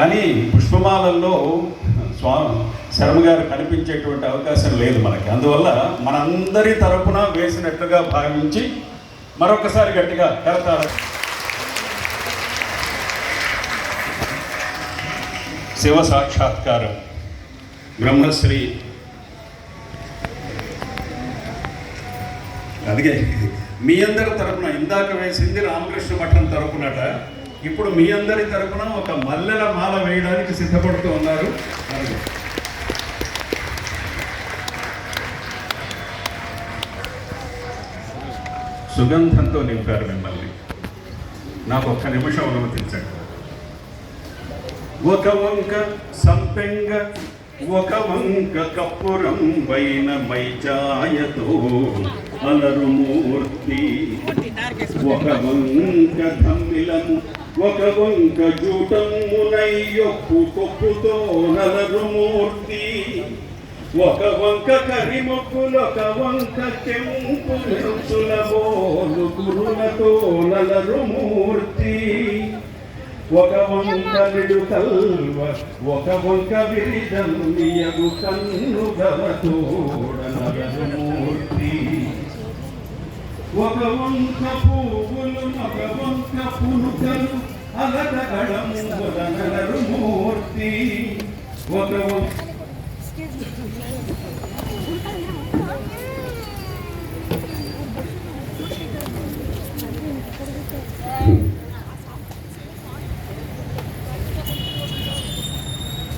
కానీ పుష్పమాలల్లో స్వా శర్మ గారు కనిపించేటువంటి అవకాశం లేదు మనకి. అందువల్ల మనందరి తరపున వేసినట్లుగా భావించి మరొకసారి గట్టిగా కరతాళ శివ సాక్షాత్కారం. బ్రహ్మశ్రీ. అందుకే మీ అందరి తరపున ఇందాక వేసింది రామకృష్ణ మఠం తరపునట ఇప్పుడు మీ అందరి తరపున ఒక మల్లెల మాల వేయడానికి సిద్ధపడుతూ ఉన్నారు. సుగంధంతో నింపారు మిమ్మల్ని. నాకు ఒక్క నిమిషం అనుమతించండి ఒక వంక సంపెంగ ఒక వంక కప్పురం పైన మైచాయతో అలరు మూర్తి. ఒక వంక ధమ్మిలము ఒక వంక జూటమునయ్యొప్పు కొప్పుతో నలరు మూర్తి. ఒక వంక కరిమొక్కులు ఒక వంక కెంపు మెరుచుల బోలు కురులతో నలరు మూర్తి. ఒక వంక నిడు కల్వ ఒక వంక విరిజన్యగు కన్ను మూర్తి. ఒక వంక పువ్వులు ఒక వంక పులుకలు అలగడము మొదలనరు మూర్తి ఒక వంక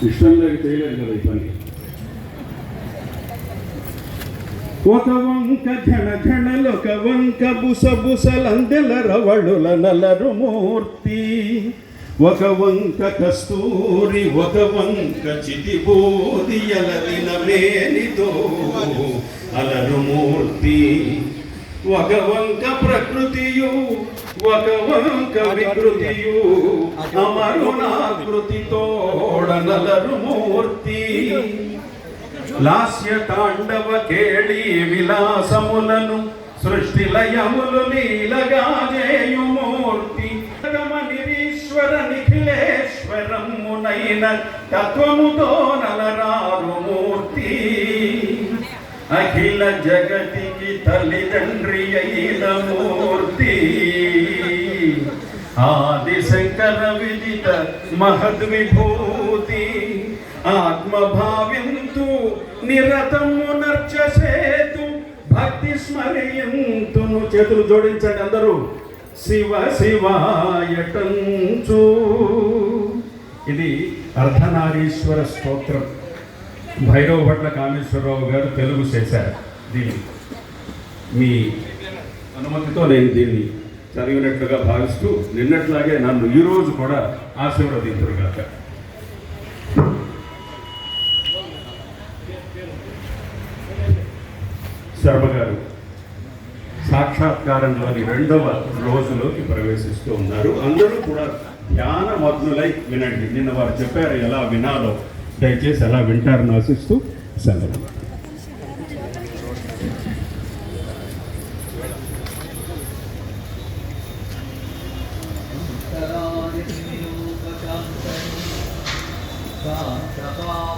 ఇష్టం లేక చేయలేదు కదా ఈ పని. ఒక వంక ఘన ఘనలొక వంక బుస బుసలందెల రవళుల నలరు మూర్తి. ఒక వంక కస్తూరి ఒక వంక చితిబోది ఎలలిన మేనితో అలరు మూర్తి. ఒక వంక ప్రకృతియు ఒక వంక వికృతియు అమరుణాకృతితోడనలరు మూర్తి. లాస్య తాండవ కేళి విలాసములను సృష్టి లయములు నీలగా చేయుము కలిగిన తత్వముతో నలరారు మూర్తి. అఖిల జగతికి తల్లిదండ్రి అయిన మూర్తి. ఆది శంకర విదిత మహద్విభూతి. ఆత్మభావ్యంతు నిరతము నర్చసేతు భక్తి స్మరయంతును చేతులు జోడించండి అందరూ. శివ శివాయటంచు. ఇది అర్ధనారీశ్వర స్తోత్రం. భైరవ భట్ల కామేశ్వరరావు గారు తెలుగు చేశారు దీన్ని. మీ అనుమతితో నేను దీన్ని చదివినట్లుగా భావిస్తూ నిన్నట్లాగే నన్ను ఈరోజు కూడా ఆశీర్వదించరుగాక శర్మ గారు సాక్షాత్కారంలోని రెండవ రోజులోకి ప్రవేశిస్తూ ఉన్నారు. అందరూ కూడా ధ్యాన మగ్నులై వినండి. నిన్న వారు చెప్పారు ఎలా వినాలో. దయచేసి ఎలా వింటారని ఆశిస్తూ సెలవు. సంస్మరం